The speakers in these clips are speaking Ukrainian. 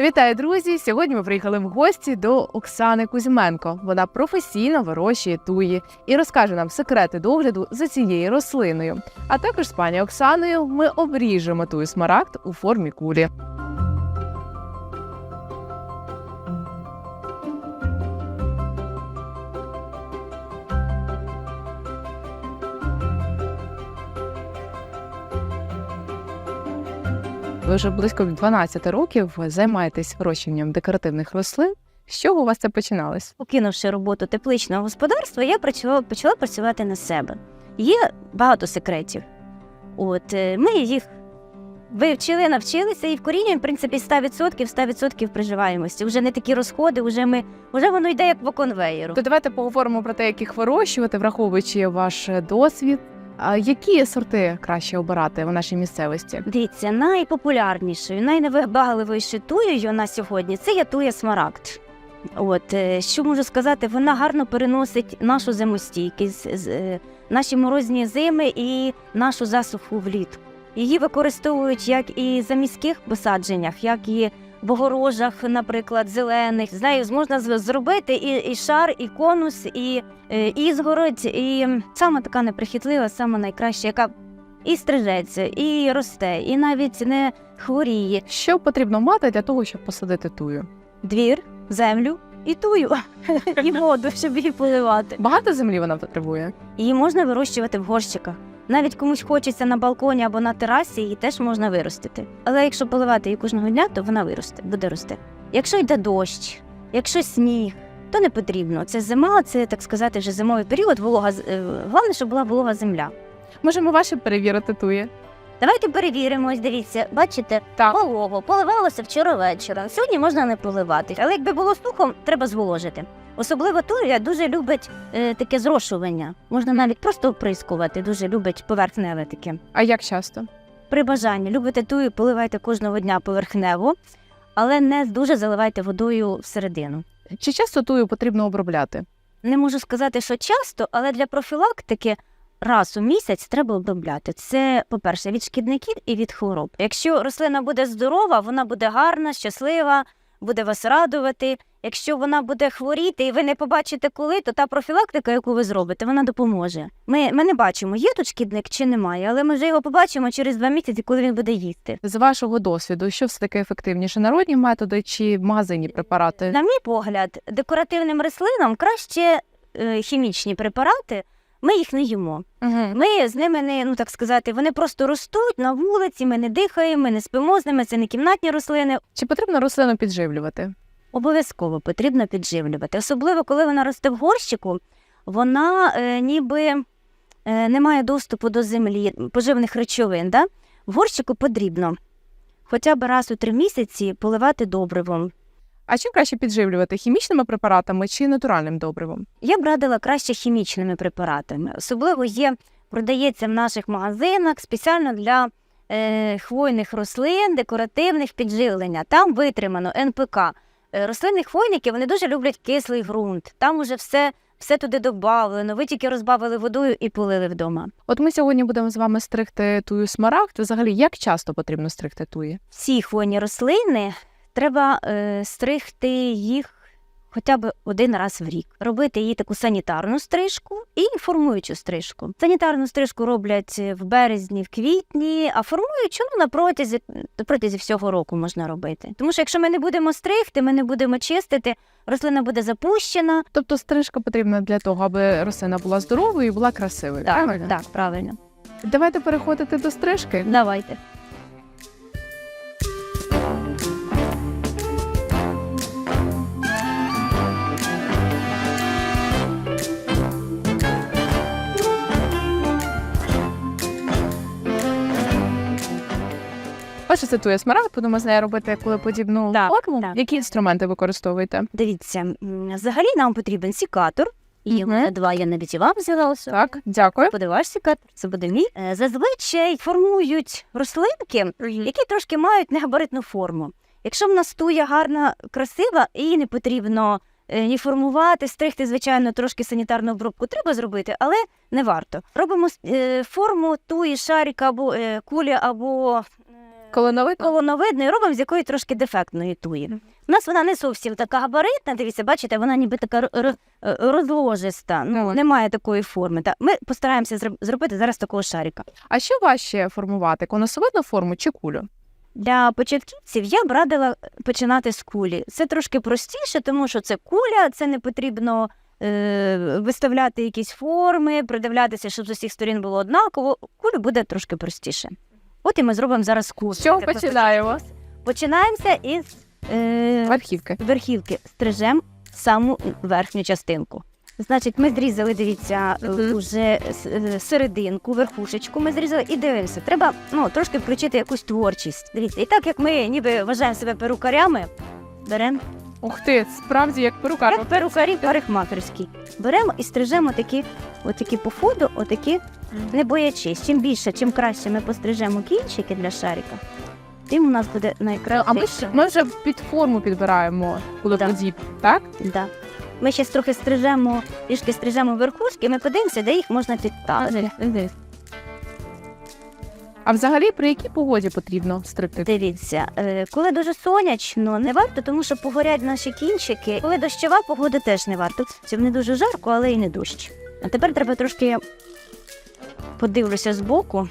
Вітаю, друзі! Сьогодні ми приїхали в гості до Оксани Кузьменко. Вона професійно вирощує туї і розкаже нам секрети догляду за цією рослиною. А також з пані Оксаною ми обріжемо тую смарагд у формі кулі. Ви вже близько 12 років займаєтесь вирощуванням декоративних рослин. З чого у вас це починалось? Покинувши роботу тепличного господарства, я почала, почала працювати на себе. Є багато секретів. От е, ми їх вивчили, навчилися і вкорінюємо, в принципі, 100%, 100% приживаємості. Вже не такі розходи, вже ми вже воно йде як по конвеєру. То давайте поговоримо про те, як їх вирощувати, враховуючи ваш досвід. А які сорти краще обирати в нашій місцевості? Дивіться, найпопулярнішою, найневибагливішою туєю на сьогодні це є туя смарагд. От е, що можу сказати, вона гарно переносить нашу зимостійкість, е, наші морозні зими і нашу засуху влітку. Її використовують як і за міських посадженнях, як і в огорожах, наприклад, зелених. З нею можна зробити і, і шар, і конус, і е, ізгородь, і саме така неприхитлива, саме найкраща, яка і стрижеться, і росте, і навіть не хворіє. Що потрібно мати для того, щоб посадити тую? Двір, землю і тую, і воду, щоб її поливати. Багато землі вона потребує. Її можна вирощувати в горщиках. Навіть комусь хочеться на балконі або на терасі, її теж можна виростити. Але якщо поливати її кожного дня, то вона виросте, буде рости. Якщо йде дощ, якщо сніг, то не потрібно. Це зима, це так сказати, вже зимовий період. Волога е, головне, щоб була волога земля. Можемо ваші перевірити туї. Давайте перевіримо. Ось дивіться, бачите, Так. волого поливалося вчора вечором. Сьогодні можна не поливати. Але якби було сухо, треба зволожити. Особливо туря дуже любить е, таке зрошування. Можна навіть просто оприскувати. Дуже любить поверхневе таке. А як часто? При бажанні любите тую, поливайте кожного дня поверхнево, але не дуже заливайте водою всередину. Чи часто тую потрібно обробляти? Не можу сказати, що часто, але для профілактики раз у місяць треба обробляти. Це, по-перше, від шкідників і від хвороб. Якщо рослина буде здорова, вона буде гарна, щаслива, буде вас радувати. Якщо вона буде хворіти і ви не побачите коли, то та профілактика, яку ви зробите, вона допоможе. Ми, ми не бачимо, є тут шкідник чи немає, але ми вже його побачимо через два місяці, коли він буде їсти. З вашого досвіду, що все таки ефективніше? Народні методи чи магазинні препарати? На мій погляд, декоративним рослинам краще е, хімічні препарати. Ми їх не їмо. Угу. Ми з ними не ну так сказати, вони просто ростуть на вулиці. Ми не дихаємо, ми не спимо з ними. Це не кімнатні рослини. Чи потрібно рослину підживлювати? Обов'язково потрібно підживлювати. Особливо, коли вона росте в горщику, вона е, ніби е, не має доступу до землі, поживних речовин. Да? В горщику потрібно хоча б раз у три місяці поливати добривом. А чим краще підживлювати хімічними препаратами чи натуральним добривом? Я б радила краще хімічними препаратами. Особливо є, продається в наших магазинах спеціально для е, хвойних рослин, декоративних підживлення. Там витримано НПК. Е, рослинні хвойники вони дуже люблять кислий ґрунт. Там уже все, все туди додавлено. Ви тільки розбавили водою і полили вдома. От ми сьогодні будемо з вами стригти тую смарагд. Взагалі, як часто потрібно стригти туї? Всі хвойні рослини треба е, стригти їх хоча б один раз в рік. Робити їй таку санітарну стрижку і формуючу стрижку. Санітарну стрижку роблять в березні, в квітні, а формуючу ну, на протязі, протязі всього року можна робити. Тому що якщо ми не будемо стригти, ми не будемо чистити, рослина буде запущена. Тобто стрижка потрібна для того, аби рослина була здоровою і була красивою. Так, правильно? так, правильно. Давайте переходити до стрижки. Давайте. Тує смарагд, будемо з нею робити кулеподібну Так, форму. так. Які інструменти використовуєте? Дивіться, м, взагалі нам потрібен сікатор. І Мгм. мене два я навіть і вам взяла. ось. Так, дякую. буде ваш секатор, це буде мій. Е, Зазвичай формують рослинки, які трошки мають негабаритну форму. Якщо в нас туя гарна, красива, і її не потрібно е, ні формувати, стригти, звичайно, трошки санітарну обробку треба зробити, але не варто. Робимо е, форму туї, шарика або е, кулі або е, Колоновидно? колоновидної робимо з якої трошки дефектної туї. У нас вона не зовсім така габаритна, дивіться, бачите, вона ніби така е, розложиста, ну, Так. немає такої форми. Та ми постараємося зробити зараз такого шарика. А що важче формувати? Конусовидну форму чи кулю? Для початківців я б радила починати з кулі. Це трошки простіше, тому що це куля, це не потрібно е, виставляти якісь форми, придивлятися, щоб з усіх сторін було однаково. Кулю буде трошки простіше. От і ми зробимо зараз кулю. З чого починаємо? Починаємося із е, Верхівки. верхівки. Стрижемо саму верхню частинку. Значить, ми зрізали, дивіться, е, Мгм. уже е, серединку, верхушечку ми зрізали і дивимося. Треба ну, трошки включити якусь творчість. Дивіться, і так як ми ніби вважаємо себе перукарями, беремо Ух ти, справді як перукар. як перукарі парикмахерські. Беремо і стрижемо такі, отакі по ходу, отакі, не боячись. Чим більше, чим краще ми пострижемо кінчики для шарика, тим у нас буде найкраще. А ми, ж- ми вже під форму підбираємо, коли Так. подіб, так? Да. Ми ще трохи стрижемо, трішки стрижемо верхушки, ми подивимося, де їх можна підставити. А взагалі при якій погоді потрібно стригти? Дивіться, е, коли дуже сонячно, не варто, тому що погорять наші кінчики. Коли дощова погода теж не варто. Це не дуже жарко, але і не дощ. А тепер треба трошки я подивлюся збоку,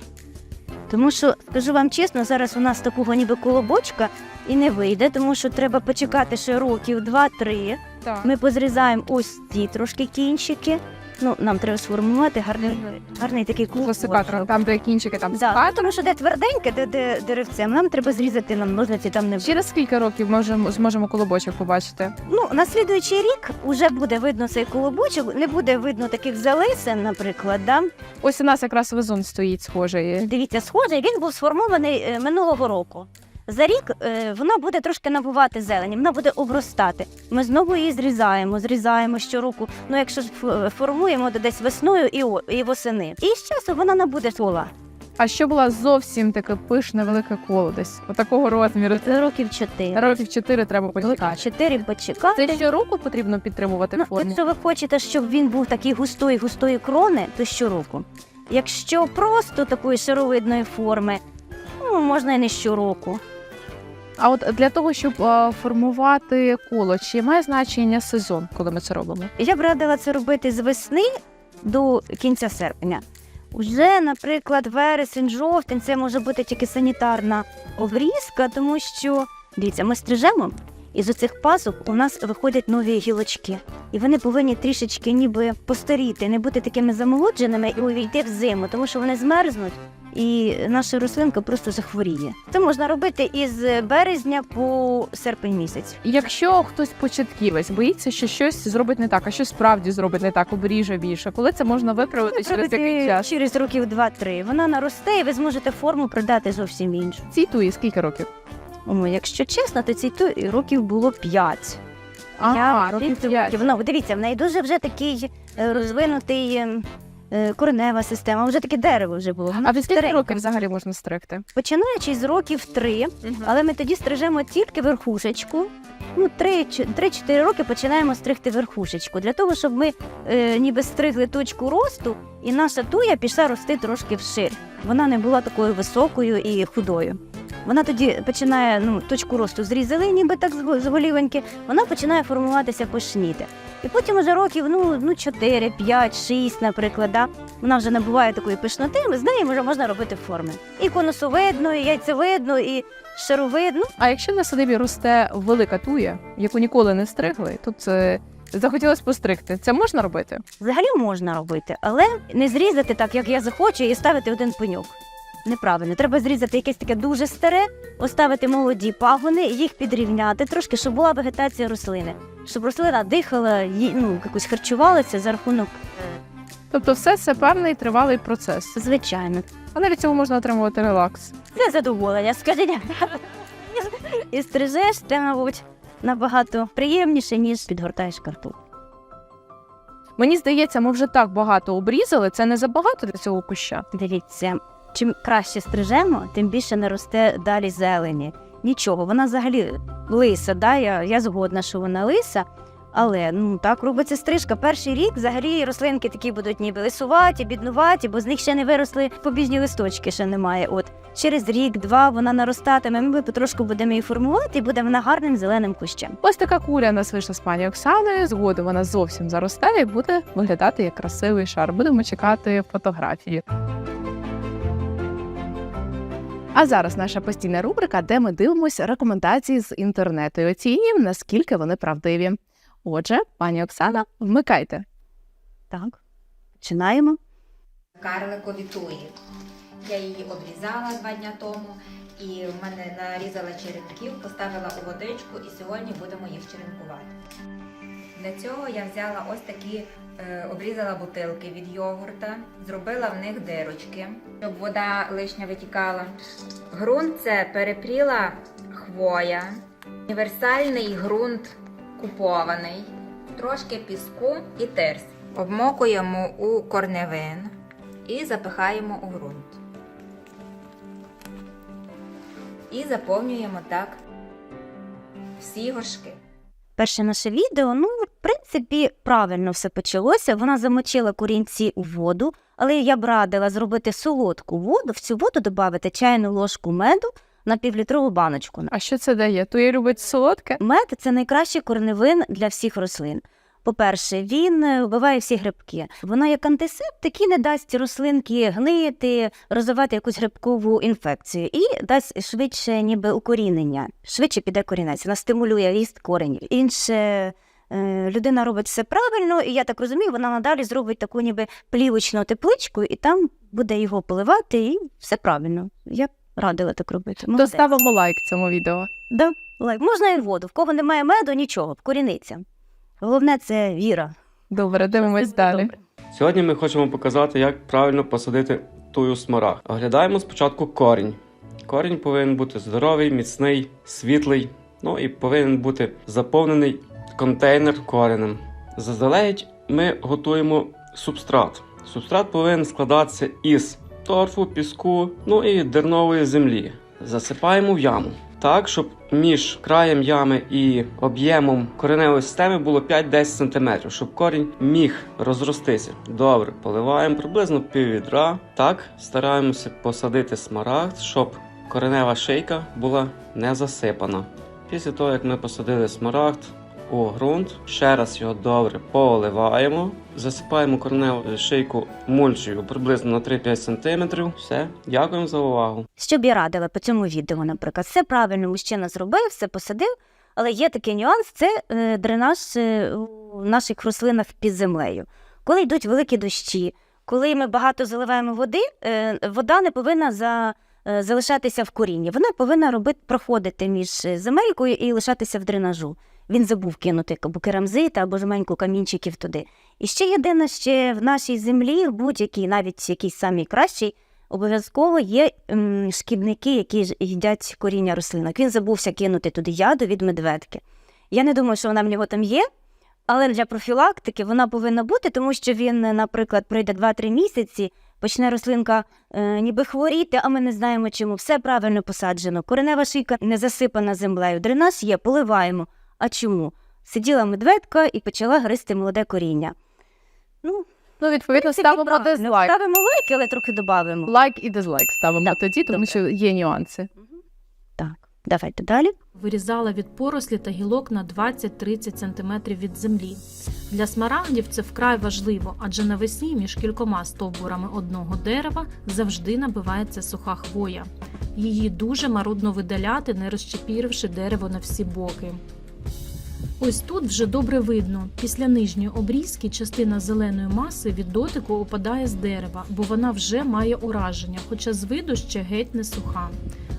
тому що скажу вам чесно, зараз у нас такого ніби колобочка і не вийде, тому що треба почекати ще років 2-3. Так. Ми позрізаємо ось ці трошки кінчики. Ну, нам треба сформувати гарний, гарний такий клуб. Класикатор, там, де кінчики, там Да, секатор. тому що де тверденьке, де, де деревцем, нам треба зрізати нам ножниці там не Через скільки років можемо зможемо колобочок побачити? Ну, на слідуючий рік вже буде видно цей колобочок, не буде видно таких залисин, наприклад. Да? Ось у нас якраз вазон стоїть схожий. Дивіться, схожий, він був сформований е, минулого року. За рік е, вона буде трошки набувати зелені, вона буде обростати. Ми знову її зрізаємо, зрізаємо щороку. Ну, якщо ж формуємо, то десь весною і, і восени. І з часу вона набуде кола. А що була зовсім таке пишне велике коло десь? Отакого розміру. Це років чотири. Років чотири треба почекати. чотири почекати. Це щороку потрібно підтримувати Ну, форму. якщо ви хочете, щоб він був такий густої, густої крони, то щороку. Якщо просто такої шаровидної форми, ну, можна і не щороку. А от для того, щоб е, формувати коло, чи має значення сезон, коли ми це робимо? Я б радила це робити з весни до кінця серпня. Уже, наприклад, вересень, жовтень це може бути тільки санітарна обрізка, тому що дивіться, ми стрижемо, і з оцих пасок у нас виходять нові гілочки. І вони повинні трішечки ніби постаріти, не бути такими замолодженими і увійти в зиму, тому що вони змерзнуть. І наша рослинка просто захворіє. Це можна робити із березня по серпень місяць. Якщо хтось початківець боїться, що щось зробить не так, а щось справді зробить не так, обріже більше, коли це можна виправити через який час? через років 2-3. Вона наросте, і ви зможете форму продати зовсім іншу. Цій туї скільки років? О, якщо чесно, то цій ту- років було 5. Ага, років п'ять. Ну, дивіться, в неї дуже вже такий е, розвинутий е, коренева система, вже таке дерево вже було. Вона А від скільки старенька. років взагалі можна стригти? Починаючи з років 3, але ми тоді стрижемо тільки верхушечку. Ну, 3-4 роки починаємо стригти верхушечку, для того, щоб ми е, ніби стригли точку росту, і наша туя пішла рости трошки вширь. Вона не була такою високою і худою. Вона тоді починає ну, точку росту зрізали, ніби так з го- з голівеньки, вона починає формуватися пишніти. І потім уже років ну, ну 4, 5, 6, наприклад, да, вона вже набуває такої пишноти, з неї вже можна робити форми. І конусовидну, і яйцевидну, і шаровидну. А якщо на садибі росте велика туя, яку ніколи не стригли, тут е, захотілося постригти, це можна робити? Взагалі можна робити, але не зрізати так, як я захочу, і ставити один пеньок. Неправильно, треба зрізати якесь таке дуже старе, оставити молоді пагони, їх підрівняти трошки, щоб була вегетація рослини, щоб рослина дихала, ї- ну, якось харчувалася за рахунок Тобто, все це певний тривалий процес. звичайно. Але від цього можна отримувати релакс. Це задоволення, скажіть. І стрижеш, це, мабуть, набагато приємніше, ніж підгортаєш картоплю. Мені здається, ми вже так багато обрізали. Це не забагато для цього куща. Дивіться, чим краще стрижемо, тим більше не росте далі зелені. Нічого, вона взагалі лиса, да? я, я згодна, що вона лиса, Але ну так робиться стрижка. Перший рік взагалі рослинки такі будуть ніби лисуваті, біднуваті, бо з них ще не виросли побіжні листочки, ще немає. От через рік-два вона наростатиме. Ми потрошку будемо її формувати, і буде вона гарним зеленим кущем. Ось така куля нас вийшла з пані Оксаною. Згодом вона зовсім заростає і буде виглядати як красивий шар. Будемо чекати фотографії. А зараз наша постійна рубрика, де ми дивимося рекомендації з інтернету і оцінюємо, наскільки вони правдиві. Отже, пані Оксана, вмикайте. Так, починаємо. карликові туї. Я її обрізала два дня тому і в мене нарізала черенків, поставила у водичку і сьогодні будемо їх черенкувати. Для цього я взяла ось такі, е, обрізала бутилки від йогурта, зробила в них дирочки, щоб вода лишня витікала. Ґрунт це перепріла хвоя, універсальний ґрунт купований, трошки піску і тирс. Обмокуємо у корневин і запихаємо у ґрунт. І заповнюємо так всі горшки. Перше наше відео, ну, в принципі, правильно все почалося. Вона замочила корінці у воду, але я б радила зробити солодку воду, в цю воду додати чайну ложку меду на півлітрову баночку. А що це дає? Тує любить солодке? Мед це найкращий корневин для всіх рослин. По-перше, він е, вбиває всі грибки. Вона як антисептик і не дасть рослинки гнити, розвивати якусь грибкову інфекцію і дасть швидше ніби укорінення. Швидше піде корінець, вона стимулює ріст коренів. Інше е, людина робить все правильно, і я так розумію, вона надалі зробить таку ніби плівочну тепличку, і там буде його поливати, і все правильно. Я б радила так робити. То ставимо лайк цьому відео. Да, лайк. Можна і воду. В кого немає меду, нічого, в вкоріниться. Головне це віра. Добре, дивимось далі. добре. Сьогодні ми хочемо показати, як правильно посадити тую смарагд. Оглядаємо спочатку корінь. Корінь повинен бути здоровий, міцний, світлий, ну і повинен бути заповнений контейнер коренем. Заздалегідь ми готуємо субстрат. Субстрат повинен складатися із торфу, піску, ну і дернової землі. Засипаємо в яму. Так, щоб між краєм ями і об'ємом кореневої системи було 5-10 см, щоб корінь міг розростися. Добре, поливаємо приблизно пів відра. Так, стараємося посадити смарагд, щоб коренева шийка була не засипана. Після того, як ми посадили смарагд у ґрунт, ще раз його добре поливаємо, засипаємо кореневу шийку мульчею приблизно на 3-5 см. Все, дякуємо за увагу. Що б я радила по цьому відео, наприклад, все правильно мужчина зробив, все посадив, але є такий нюанс це е, дренаж е, у наших рослинах під землею. Коли йдуть великі дощі, коли ми багато заливаємо води, е, вода не повинна за, залишатися в корінні. Вона повинна робити, проходити між е, земелькою і лишатися в дренажу. Він забув кинути або керамзит, або жменьку камінчиків туди. І ще єдине, ще в нашій землі, будь-якій, навіть якийсь самий кращий, обов'язково є шкідники, які їдять коріння рослинок. Він забувся кинути туди яду від медведки. Я не думаю, що вона в нього там є, але для профілактики вона повинна бути, тому що він, е, наприклад, пройде 2-3 місяці, почне рослинка е, ніби хворіти, а ми не знаємо чому. Все правильно посаджено. Коренева шийка не засипана землею. Дренаж є, поливаємо. А чому? Сиділа медведка і почала гризти молоде коріння. Ну, Ну, відповідно, принципі, ставимо правильно. дизлайк. Ставимо лайк, але трохи додамо. Лайк і дизлайк ставимо Так, тоді, тому добре. що є нюанси. Давайте далі. Вирізала від порослі та гілок на 20-30 см від землі. Для смарагдів це вкрай важливо, адже навесні між кількома стовбурами одного дерева завжди набивається суха хвоя. Її дуже марудно видаляти, не розчепіривши дерево на всі боки. Ось тут вже добре видно. Після нижньої обрізки частина зеленої маси від дотику опадає з дерева, бо вона вже має ураження, хоча з виду ще геть не суха.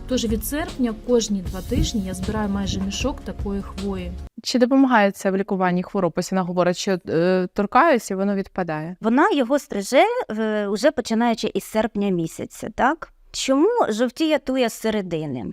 Тож від серпня кожні два тижні я збираю майже мішок такої хвої. Чи допомагає це в лікуванні хвороб? Ось вона говорить, що е, торкаюся, і воно відпадає. Вона його стриже е, уже починаючи із серпня місяця, так? Чому жовтіє туя з середини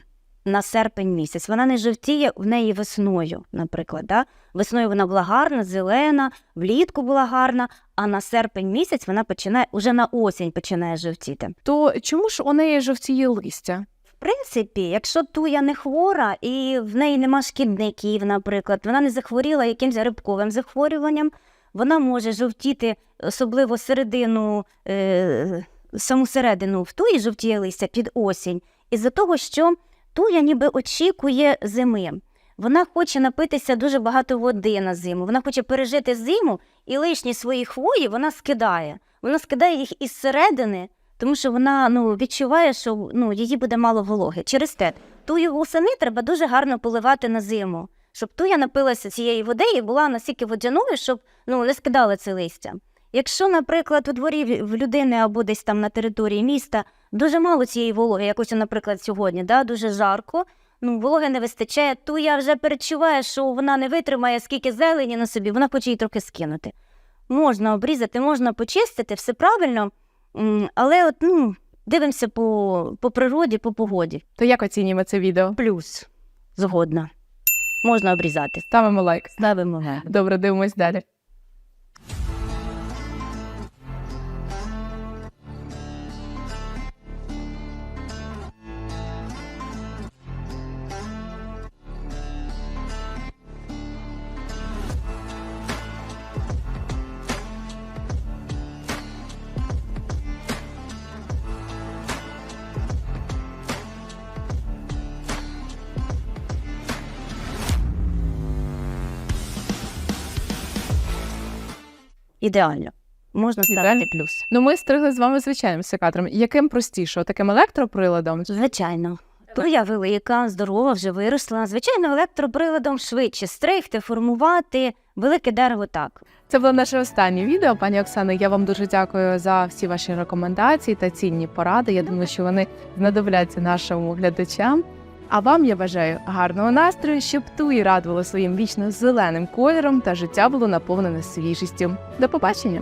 на серпень місяць? Вона не жовтіє в неї весною, наприклад. Да? Весною вона була гарна, зелена, влітку була гарна, а на серпень місяць вона починає уже на осінь починає жовтіти. То чому ж у неї жовтіє листя? Принципі, якщо туя не хвора і в неї нема шкідників, наприклад, вона не захворіла якимось грибковим захворюванням, вона може жовтіти, особливо середину, е, саму середину в туї жовтіє листя під осінь, із-за того, що туя ніби очікує зими. Вона хоче напитися дуже багато води на зиму. Вона хоче пережити зиму і лишні свої хвої вона скидає. Вона скидає їх із середини, тому що вона ну, відчуває, що ну, її буде мало вологи. Через те тую восени треба дуже гарно поливати на зиму, щоб туя напилася цієї води і була настільки водяною, щоб ну, не скидала це листя. Якщо, наприклад, у дворі в- людини або десь там на території міста дуже мало цієї вологи, якось, наприклад, сьогодні, да, дуже жарко, ну, вологи не вистачає, то я вже перечуваю, що вона не витримає скільки зелені на собі, вона хоче її трохи скинути. Можна обрізати, можна почистити, все правильно, але от, ну, дивимося по, по природі, по погоді. То як оцінюємо це відео? Плюс згодна. Можна обрізати. Ставимо лайк. Ставимо. Добре, дивимось далі. Ідеально. Можна ставити плюс. Ну, ми стригли з вами звичайним секатором. Яким простіше? Таким електроприладом? Звичайно. Туя велика, здорова, вже виросла. Звичайно, електроприладом швидше стригти, формувати. Велике дерево так. Це було наше останнє відео. Пані Оксано, я вам дуже дякую за всі ваші рекомендації та цінні поради. Я думаю, що вони знадобляться нашим глядачам. А вам я бажаю гарного настрою, щоб туї радували своїм вічно зеленим кольором та життя було наповнене свіжістю. До побачення!